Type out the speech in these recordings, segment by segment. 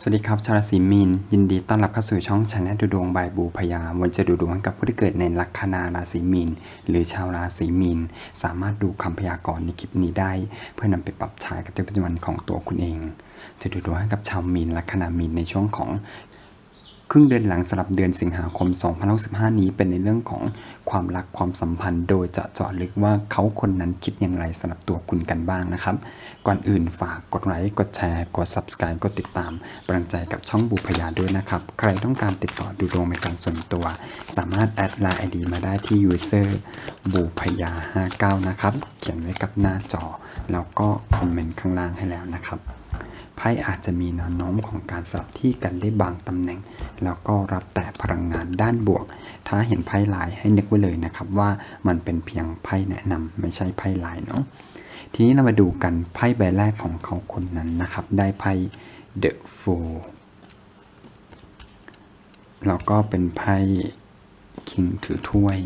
สวัสดีครับ ชาวราศีมีน ยินดีต้อนรับเข้าสู่ช่องชาแนลดูดวงบายบูพยาวันจะดูดวงให้กับผู้ที่เกิดในลัคนาราศีมีน หรือชาวราศีมีน สามารถดูคำพยากรณ์ในคลิปนี้ได้ เพื่อนำไปปรับใช้กับชีวิตประจำวันของตัวคุณเองจะดูดวงให้กับชาวมีนลัคนามีนในช่วงของ ครึ่งเดือนหลังสำหรับเดือนสิงหาคม 2065 นี้เป็นในเรื่องของความรักความสัมพันธ์ โดยจะเจาะลึกว่าเขาคนนั้นคิดอย่างไรสำหรับตัวคุณกันบ้างนะครับ ก่อนอื่นฝากกดไลค์กดแชร์กด Subscribe กดติดตามกำลังใจกับช่องบุพยาด้วยนะครับ ใครต้องการติดต่อดูดวงเป็นการส่วนตัว สามารถแอดไลน์ไอดีมาได้ที่ user บุพยา59นะครับเขียนไว้กับหน้าจอ แล้วก็คอมเมนต์ข้างล่างให้แล้วนะครับ ไพ่อาจจะมีแนวโน้มของการสลับที่กันได้บางตำแหน่ง แล้วก็รับแต่พลังงานด้านบวก ถ้าเห็นไพ่ลายให้นึกไว้เลยนะครับว่ามันเป็นเพียงไพ่แนะนำไม่ใช่ไพ่ลายเนาะทีนี้เรามาดูกันไพ่ใบแรกของเขาคนนั้นนะครับ ได้ไพ่ The Fool แล้วก็เป็นไพ่ King ถือถ้วย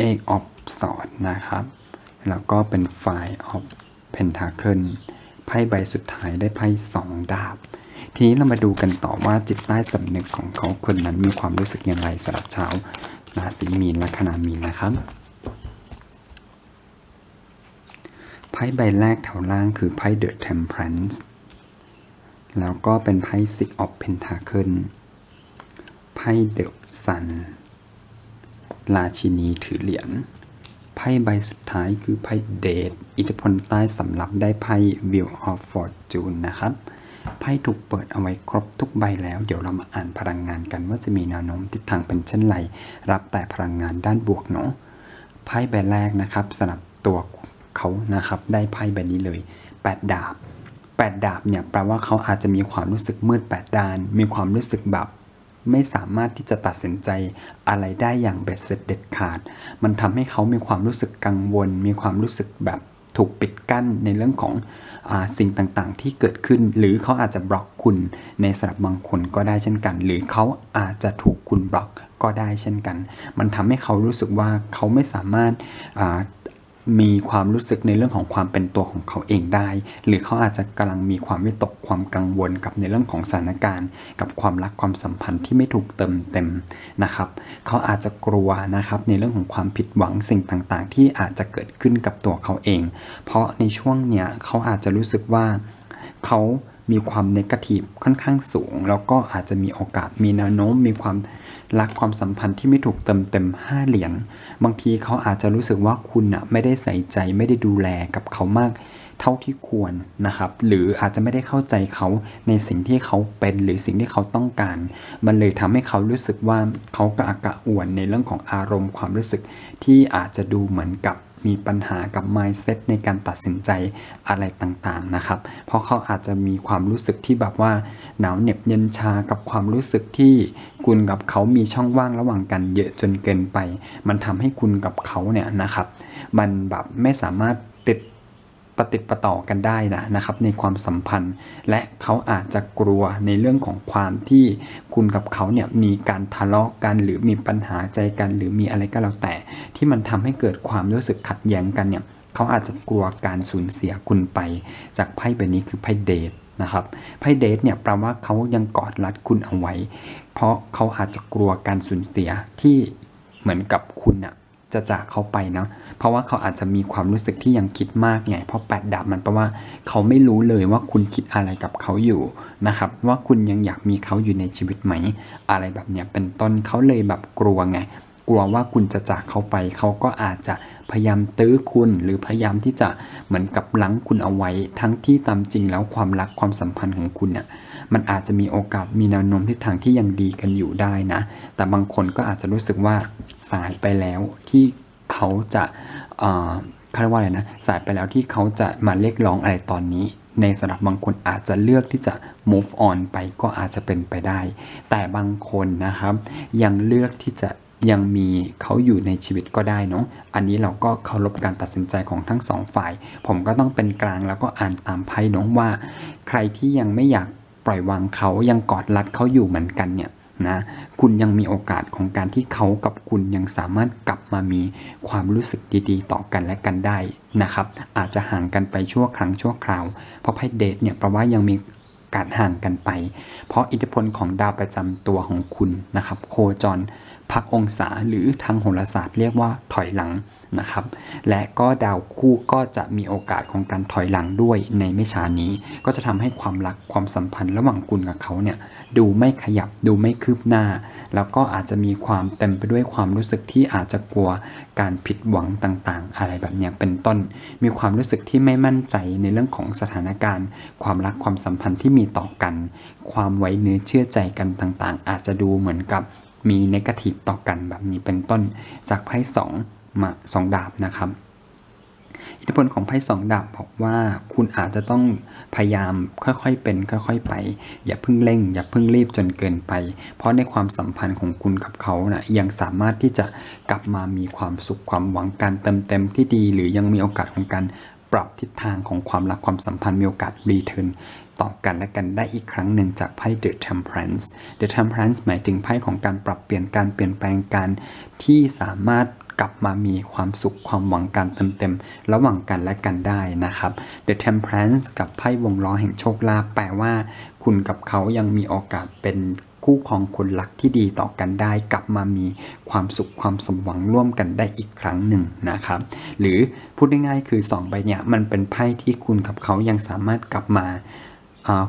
Eight of Swords นะครับ แล้วก็เป็น Five of Pentacle ไพ่ใบสุดท้ายได้ไพ่สองดาบ ทีนี้เรามาดูกันต่อว่าจิตใต้สำนึกของเขาคนนั้นมีความรู้สึกอย่างไรสำหรับชาวราศีมีนและคณามีนนะครับไพ่ใบแรกแถวล่างคือไพ่ The Temperance แล้วก็เป็นไพ่ Six of Pentacle ไพ่ The Sun ราชินีถือเหรียญ ไพ่ใบสุดท้ายคือไพ่เดทอิทธิพลใต้สำรับได้ไพ่ Wheel of Fortune นะครับ ไพ่ถูกเปิดเอาไว้ครบทุกใบแล้ว เดี๋ยวเรามาอ่านพลังงานกันว่าจะมีแนวโน้มทิศทางเป็นเช่นไร รับแต่พลังงานด้านบวกเนาะ ไพ่ใบแรกนะครับสำหรับตัวเขานะครับ ได้ไพ่ใบนี้เลย 8 ดาบ 8 ดาบเนี่ยแปลว่าเขาอาจจะมีความรู้สึกมืดแปดด้าน มีความรู้สึกแบบ ไม่สามารถที่จะตัดสินใจอะไรได้อย่างเบ็ดเสร็จเด็ดขาด มันทำให้เขามีความรู้สึกกังวล มีความรู้สึกแบบถูกปิดกั้นในเรื่องของอสิ่งต่างๆ ที่เกิดขึ้น หรือเขาอาจจะบล็อกคุณในสำหรับบางคนก็ได้เช่นกัน หรือเขาอาจจะถูกคุณบล็อกก็ได้เช่นกัน มันทำให้เขารู้สึกว่าเขาไม่สามารถ มีความรู้สึกในเรื่องของความเป็นตัวของเขาเองได้ หรือเขาอาจจะกำลังมีความวิตกความกังวลกับในเรื่องของสถานการณ์ กับความรักความสัมพันธ์ที่ไม่ถูกเติมเต็มนะครับเขาอาจจะกลัวนะครับในเรื่องของความผิดหวังสิ่งต่างๆ ที่อาจจะเกิดขึ้นกับตัวเขาเอง เพราะในช่วงเนี้ยเขาอาจจะรู้สึกว่าเขามีความเนกาทีฟค่อนข้างสูง แล้วก็อาจจะมีโอกาสมีแนวโน้มมีความ รักความสัมพันธ์ที่ไม่ถูกเติมเต็มห้าเหรียญบางทีเขาอาจจะรู้สึกว่าคุณอะไม่ได้ใส่ใจไม่ได้ดูแลกับเขามากเท่าที่ควรนะครับ หรืออาจจะไม่ได้เข้าใจเขาในสิ่งที่เขาเป็นหรือสิ่งที่เขาต้องการ มันเลยทำให้เขารู้สึกว่าเขากระอักกระอ่วนในเรื่องของอารมณ์ความรู้สึกที่อาจจะดูเหมือนกับ มีปัญหากับ mindset ในการตัดสินใจอะไรต่างๆนะครับ เพราะเขาอาจจะมีความรู้สึกที่แบบว่าหนาวเหน็บเย็นชากับความรู้สึกที่คุณกับเขามีช่องว่างระหว่างกันเยอะจนเกินไป มันทำให้คุณกับเขาเนี่ยนะครับ มันแบบไม่สามารถติด ปฏิดประต่อกันได้นะนะครับ ในความสัมพันธ์ และเขาอาจจะกลัวในเรื่องของความที่คุณกับเขาเนี่ยมีการทะเลาะกัน หรือมีปัญหาใจกัน หรือมีอะไรก็แล้วแต่ ที่มันทำให้เกิดความรู้สึกขัดแย้งกันเนี่ยเขาอาจจะกลัวการสูญเสียคุณไป จากไพ่ใบนี้คือไพ่เดทนะครับไพ่เดทเนี่ยแปลว่าเขายังกอดรัดคุณเอาไว้ เพราะเขาอาจจะกลัวการสูญเสียที่เหมือนกับคุณอะ จะจากเขาไปเนาะเพราะว่าเขาอาจจะมีความรู้สึกที่ยังคิดมากไง เพราะแปดดาบมันแปลว่าเขาไม่รู้เลยว่าคุณคิดอะไรกับเขาอยู่นะครับ ว่าคุณยังอยากมีเขาอยู่ในชีวิตไหม อะไรแบบเนี้ยเป็นต้นเขาเลยแบบกลัวไง กลัวว่าคุณจะจากเขาไป เขาก็อาจจะพยายามตื้อคุณหรือพยายามที่จะเหมือนกับลังคุณเอาไว้ ทั้งที่ตามจริงแล้วความรักความสัมพันธ์ของคุณเนี่ย มันอาจจะมีโอกาสมีแนวโน้มทิศทางที่ยังดีกันอยู่ได้นะ แต่บางคนก็อาจจะรู้สึกว่าสายไปแล้วที่เขาจะเขาเรียกว่าอะไรนะ สายไปแล้วที่เขาจะมาเรียกร้องอะไรตอนนี้ ในสำหรับบางคนอาจจะเลือกที่จะ move on ไปก็อาจจะเป็นไปได้ แต่บางคนนะครับ ยังเลือกที่จะยังมีเขาอยู่ในชีวิตก็ได้เนาะ อันนี้เราก็เคารพการตัดสินใจของทั้งสองฝ่าย ผมก็ต้องเป็นกลางแล้วก็อ่านตามไพ่เนาะว่า ใครที่ยังไม่อยาก ปล่อยวางเขายังกอดรัดเขาอยู่เหมือนกันเนี่ยนะคุณยังมีโอกาสของการที่เขากับคุณยังสามารถกลับมามีความรู้สึกดีๆ ต่อกันและกันได้นะครับ อาจจะห่างกันไปชั่วครั้งชั่วคราว เพราะไพ่เดทเนี่ยแปลว่ายังมีการห่างกันไป เพราะอิทธิพลของดาวประจำตัวของคุณนะครับ โคจร พักองศาหรือทางโหราศาสตร์เรียกว่าถอยหลังนะครับ และก็ดาวคู่ก็จะมีโอกาสของการถอยหลังด้วยในไม่ช้านี้ ก็จะทำให้ความรักความสัมพันธ์ระหว่างคุณกับเขาเนี่ยดูไม่ขยับดูไม่คืบหน้า แล้วก็อาจจะมีความเต็มไปด้วยความรู้สึกที่อาจจะกลัวการผิดหวังต่างๆ อะไรแบบนี้เป็นต้น มีความรู้สึกที่ไม่มั่นใจในเรื่องของสถานการณ์ ความรักความสัมพันธ์ที่มีต่อกัน ความไว้เนื้อเชื่อใจกันต่างๆ อาจจะดูเหมือนกับ มีเนกาทีฟต่อกันแบบนี้เป็นต้นจากไพ่สองมาสองดาบนะครับอิทธิพลของไพ่สองดาบบอกว่าคุณอาจจะต้องพยายามค่อยๆเป็นค่อยๆไป อย่าเพิ่งเร่ง อย่าเพิ่งรีบจนเกินไป เพราะในความสัมพันธ์ของคุณกับเขานะยังสามารถที่จะกลับมามีความสุขความหวังการเติมเต็มที่ดี หรือยังมีโอกาสของการปรับทิศทางของความรักความสัมพันธ์มีโอกาสรีเทิร์น ต่อกันและกันได้อีกครั้งหนึ่งจากไพ่ The Temperance The Temperance หมายถึงไพ่ของการปรับเปลี่ยนการเปลี่ยนแปลงการที่สามารถกลับมามีความสุขความหวังการเติมเต็มระหว่างกันและกันได้นะครับ The Temperance กับไพ่วงล้อแห่งโชคลาภแปลว่า คุณกับเขายังมีโอกาสเป็นคู่ครองคนรักที่ดีต่อกันได้ กลับมามีความสุขความสมหวังร่วมกันได้อีกครั้งหนึ่งนะครับ หรือพูดง่ายๆคือ 2 ใบเนี่ยมันเป็นไพ่ที่คุณกับเขายังสามารถกลับมา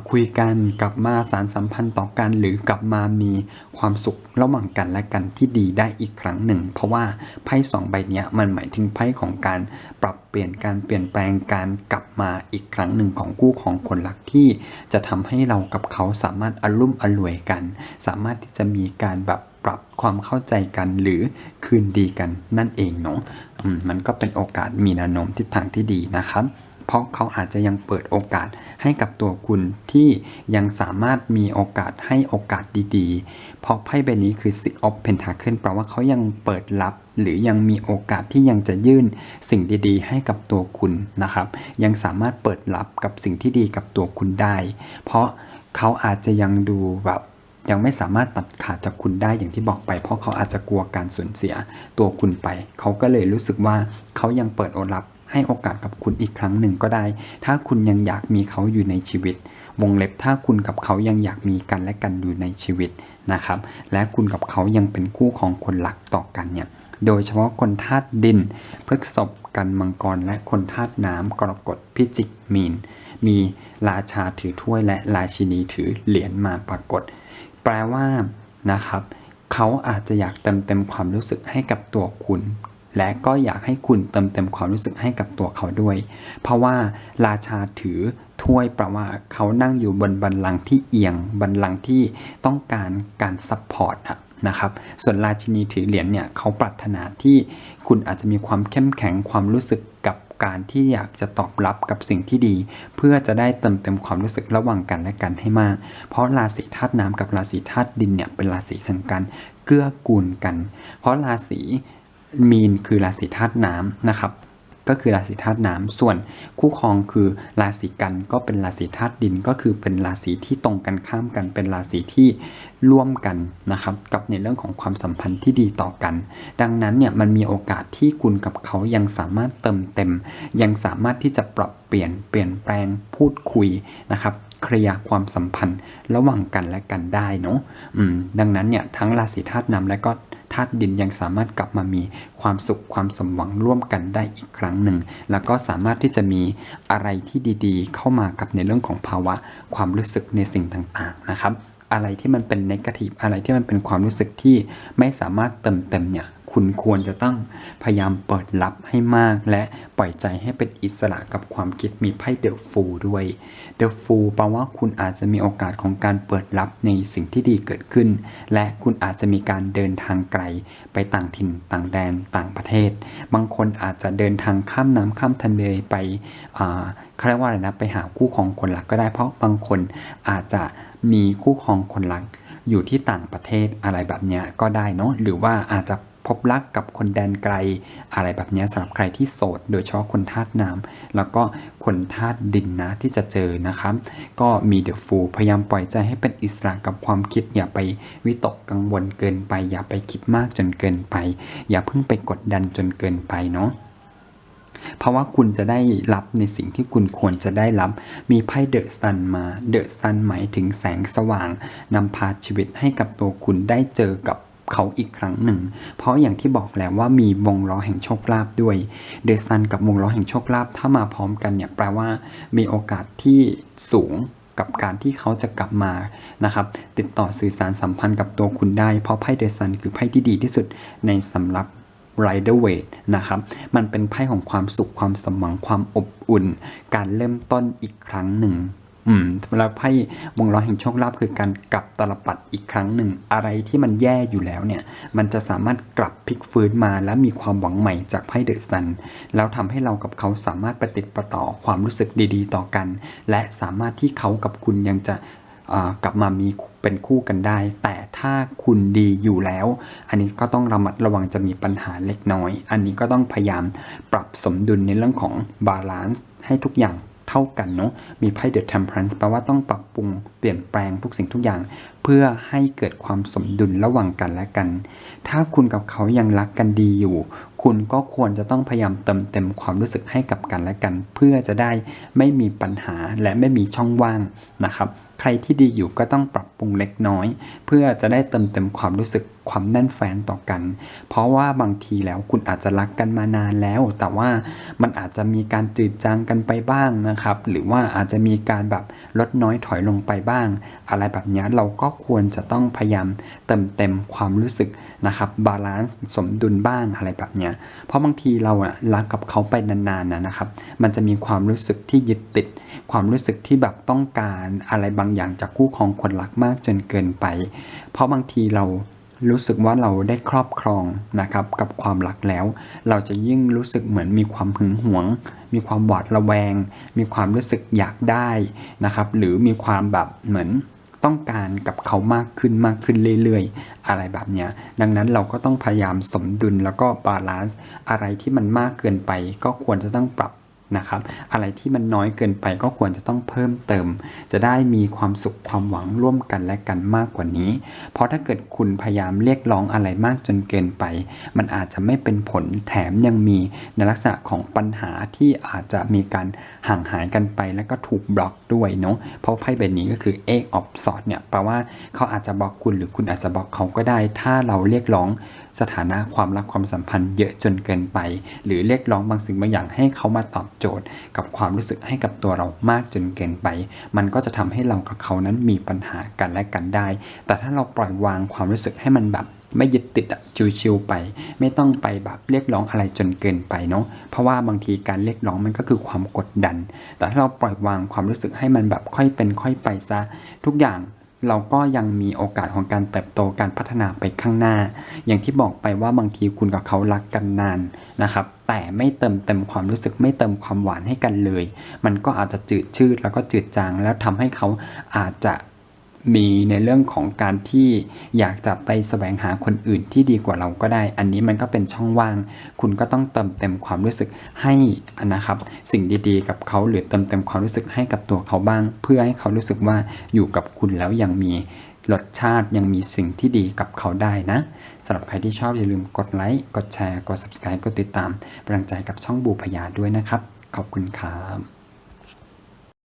คุยกันกลับมาสารสัมพันธ์ต่อกันหรือกลับมามีความสุขระหว่างกันและกันที่ดีได้อีกครั้งหนึ่ง เพราะว่าไพ่สองใบเนี้ยมันหมายถึงไพ่ของการปรับเปลี่ยนการเปลี่ยนแปลงการกลับมาอีกครั้งหนึ่งของคู่ของคนรักที่จะทำให้เรากับเขาสามารถอารมณ์อร่วยกัน สามารถที่จะมีการแบบปรับความเข้าใจกันหรือคืนดีกันนั่นเองเนาะมมันก็เป็นโอกาสมีแนวโน้มทิศทางที่ดีนะครับ เพราะเขาอาจจะยังเปิดโอกาสให้กับตัวคุณที่ยังสามารถมีโอกาสให้โอกาสดีๆ เพราะไพ่ใบนี้คือ Six of Pentacle แปลว่าเขายังเปิดรับ หรือยังมีโอกาสที่ยังจะยื่นสิ่งดีๆ ให้กับตัวคุณนะครับ ยังสามารถเปิดรับกับสิ่งที่ดีกับตัวคุณได้ เพราะเขาอาจจะยังดูแบบยังไม่สามารถตัดขาดจากคุณได้อย่างที่บอกไป เพราะเขาอาจจะกลัวการสูญเสียตัวคุณไป เขาก็เลยรู้สึกว่าเขายังเปิดโอรับ ให้โอกาสกับคุณอีกครั้งหนึ่งก็ได้ ถ้าคุณยังอยากมีเขาอยู่ในชีวิต วงเล็บถ้าคุณกับเขายังอยากมีกันและกันอยู่ในชีวิตนะครับ และคุณกับเขายังเป็นคู่ของคนหลักต่อกันเนี่ย โดยเฉพาะคนธาตุดินพฤกษบกันมังกรและคนธาตุน้ำกรกฎพิจิกมีน มีราชาถือถ้วยและราชินีถือเหรียญมาปรากฏ แปลว่านะครับเขาอาจจะอยากเติมเต็มความรู้สึกให้กับตัวคุณ และก็อยากให้คุณเติมเต็มความรู้สึกให้กับตัวเขาด้วย เพราะว่าราชาถือถ้วยแปลว่าเขานั่งอยู่บนบัลลังที่เอียง บัลลังที่ต้องการการซัพพอร์ตอะนะครับส่วนราชินีถือเหรียญเนี่ยเขาปรารถนาที่คุณอาจจะมีความเข้มแข็งความรู้สึกกับการที่อยากจะตอบรับกับสิ่งที่ดี เพื่อจะได้เติมเต็มความรู้สึกระหว่างกันและกันให้มาก เพราะราศีธาตุน้ำกับราศีธาตุดินเนี่ยเป็นราศีแห่งการเกื้อกูลกัน เพราะราศี มีนคือราศีธาตุน้ำนะครับ ก็คือราศีธาตุน้ำส่วนคู่ครองคือราศีกันก็เป็นราศีธาตุดินก็คือเป็นราศีที่ตรงกันข้ามกัน เป็นราศีที่ร่วมกันนะครับ กับในเรื่องของความสัมพันธ์ที่ดีต่อกัน ดังนั้นเนี่ยมันมีโอกาสที่คุณกับเขายังสามารถเติมเต็ม ยังสามารถที่จะปรับเปลี่ยนเปลี่ยนแปลงพูดคุยนะครับเคลียร์ความสัมพันธ์ระหว่างกันและกันได้เนาะอืมดังนั้นเนี่ยทั้งราศีธาตุน้ำและก็ ธาตุดินยังสามารถกลับมามีความสุขความสมหวังร่วมกันได้อีกครั้งหนึ่ง แล้วก็สามารถที่จะมีอะไรที่ดีๆ เข้ามากับในเรื่องของภาวะความรู้สึกในสิ่งต่างๆนะครับอะไรที่มันเป็นเนกาทีฟอะไรที่มันเป็นความรู้สึกที่ไม่สามารถเติมเต็มเนี่ย คุณควรจะต้องพยายามเปิดรับให้มาก และปล่อยใจให้เป็นอิสระกับความคิดมีไพ่เดอะฟูด้วยเดอะฟูแปลว่าคุณอาจจะมีโอกาสของการเปิดรับในสิ่งที่ดีเกิดขึ้น และคุณอาจจะมีการเดินทางไกล ไปต่างถิ่นต่างแดนต่างประเทศ บางคนอาจจะเดินทางข้ามน้ำข้ามทะเลไปเขาเรียกว่าอะไรนะไปหาคู่ของคนรักก็ได้เพราะบางคนอาจจะมีคู่ครองคนรักอยู่ที่ต่างประเทศอะไรแบบเนี้ยก็ได้เนาะหรือว่าอาจจะ พบรักกับคนแดนไกล อะไรแบบนี้สำหรับใครที่โสด โดยเฉพาะคนธาตุน้ำแล้วก็คนธาตุดินนะที่จะเจอนะครับ ก็มีเดอะฟูพยายามปล่อยใจให้เป็นอิสระกับความคิด อย่าไปวิตกกังวลเกินไป อย่าไปคิดมากจนเกินไป อย่าเพิ่งไปกดดันจนเกินไปเนาะเพราะว่าคุณจะได้รับในสิ่งที่คุณควรจะได้รับ มีไพ่เดอะซันมาเดอะซันหมายถึงแสงสว่างนำพาชีวิตให้กับตัวคุณได้เจอกับ เขาอีกครั้งหนึ่ง เพราะอย่างที่บอกแล้วว่ามีวงล้อแห่งโชคลาภด้วย เดซันกับวงล้อแห่งโชคลาภถ้ามาพร้อมกันเนี่ยแปลว่ามีโอกาสที่สูงกับการที่เขาจะกลับมานะครับ ติดต่อสื่อสารสัมพันธ์กับตัวคุณได้ เพราะไพ่เดซันคือไพ่ที่ดีที่สุดในสำหรับ Rider Waite นะครับ มันเป็นไพ่ของความสุขความสมหวังความอบอุ่น การเริ่มต้นอีกครั้งหนึ่ง อืมแล้วไพ่วงล้อแห่งโชคลาภคือการกลับตลปัดอีกครั้งหนึ่ง อะไรที่มันแย่อยู่แล้วเนี่ย มันจะสามารถกลับพลิกฟื้นมาและมีความหวังใหม่จากไพ่เดอะซัน แล้วทำให้เรากับเขาสามารถประติดประต่อความรู้สึกดีๆ ต่อกัน และสามารถที่เขากับคุณยังจะกลับมามีเป็นคู่กันได้ แต่ถ้าคุณดีอยู่แล้ว อันนี้ก็ต้องระมัดระวังจะมีปัญหาเล็กน้อย อันนี้ก็ต้องพยายามปรับสมดุลในเรื่องของบาลานซ์ให้ทุกอย่าง เท่ากันเนาะมีไพ่เดอะ temperance แปลว่าต้องปรับปรุงเปลี่ยนแปลงทุกสิ่งทุกอย่าง เพื่อให้เกิดความสมดุลระหว่างกันและกัน ถ้าคุณกับเขายังรักกันดีอยู่ คุณก็ควรจะต้องพยายามเติมเต็มความรู้สึกให้กับกันและกัน เพื่อจะได้ไม่มีปัญหาและไม่มีช่องว่างนะครับ ใครที่ดีอยู่ก็ต้องปรับปรุงเล็กน้อย เพื่อจะได้เติมเต็มความรู้สึกความแน่นแฟนต่อกัน เพราะว่าบางทีแล้วคุณอาจจะรักกันมานานแล้ว แต่ว่ามันอาจจะมีการจืดจางกันไปบ้างนะครับ หรือว่าอาจจะมีการแบบลดน้อยถอยลงไปบ้าง อะไรแบบนี้เราก็ควรจะต้องพยายามเติมเต็มความรู้สึกนะครับบาลานซ์สมดุลบ้างอะไรแบบนี้เพราะบางทีเราอะรักกับเขาไปนานๆนะนะครับ มันจะมีความรู้สึกที่ยึดติด ความรู้สึกที่แบบต้องการอะไรบางอย่างจากคู่ครองคนรักมากจนเกินไป เพราะบางทีเรารู้สึกว่าเราได้ครอบครองนะครับกับความรักแล้ว เราจะยิ่งรู้สึกเหมือนมีความหึงหวง มีความหวาดระแวง มีความรู้สึกอยากได้นะครับ หรือมีความแบบเหมือน ต้องการกับเขามากขึ้นมากขึ้นเรื่อยๆ อะไรแบบเนี้ย ดังนั้นเราก็ต้องพยายามสมดุลแล้วก็บาลานซ์อะไรที่มันมากเกินไป ก็ควรจะต้องปรับ นะครับอะไรที่มันน้อยเกินไปก็ควรจะต้องเพิ่มเติม จะได้มีความสุขความหวังร่วมกันและกันมากกว่านี้ เพราะถ้าเกิดคุณพยายามเรียกร้องอะไรมากจนเกินไป มันอาจจะไม่เป็นผลแถมยังมีในลักษณะของปัญหาที่อาจจะมีการห่างหายกันไปแล้วก็ถูกบล็อกด้วยเนาะเพราะไพ่ใบนี้ก็คือ Eight of Swords เนี่ยแปลว่าเขาอาจจะบล็อกคุณหรือคุณอาจจะบล็อกเขาก็ได้ ถ้าเราเรียกร้อง สถานะความรักความสัมพันธ์เยอะจนเกินไป หรือเรียกร้องบางสิ่งบางอย่างให้เขามาตอบโจทย์ กับความรู้สึกให้กับตัวเรามากจนเกินไป มันก็จะทำให้เรากับเขานั้นมีปัญหากันและกันได้ แต่ถ้าเราปล่อยวางความรู้สึกให้มันแบบไม่ยึดติดอะชิวๆไป ไม่ต้องไปแบบเรียกร้องอะไรจนเกินไปเนาะเพราะว่าบางทีการเรียกร้องมันก็คือความกดดัน แต่ถ้าเราปล่อยวางความรู้สึกให้มันแบบค่อยเป็นค่อยไปซะทุกอย่าง เราก็ยังมีโอกาสของการเติบโตการพัฒนาไปข้างหน้า อย่างที่บอกไปว่าบางทีคุณกับเขารักกันนานนะครับ แต่ไม่เติมเต็มความรู้สึกไม่เติมความหวานให้กันเลย มันก็อาจจะจืดชืดแล้วก็จืดจางแล้วทำให้เขาอาจจะ มีในเรื่องของการที่อยากจะไปแสวงหาคนอื่นที่ดีกว่าเราก็ได้ อันนี้มันก็เป็นช่องว่าง คุณก็ต้องเติมเต็มความรู้สึกให้นะครับ สิ่งดีๆ กับเขาหรือเติมเต็มความรู้สึกให้กับตัวเขาบ้าง เพื่อให้เขารู้สึกว่าอยู่กับคุณแล้วยังมีรสชาติยังมีสิ่งที่ดีกับเขาได้นะสำหรับใครที่ชอบอย่าลืมกดไลค์กดแชร์กด subscribe กดติดตามเป็นกำลังใจกับช่องบูพยาด้วยนะครับ ขอบคุณครับ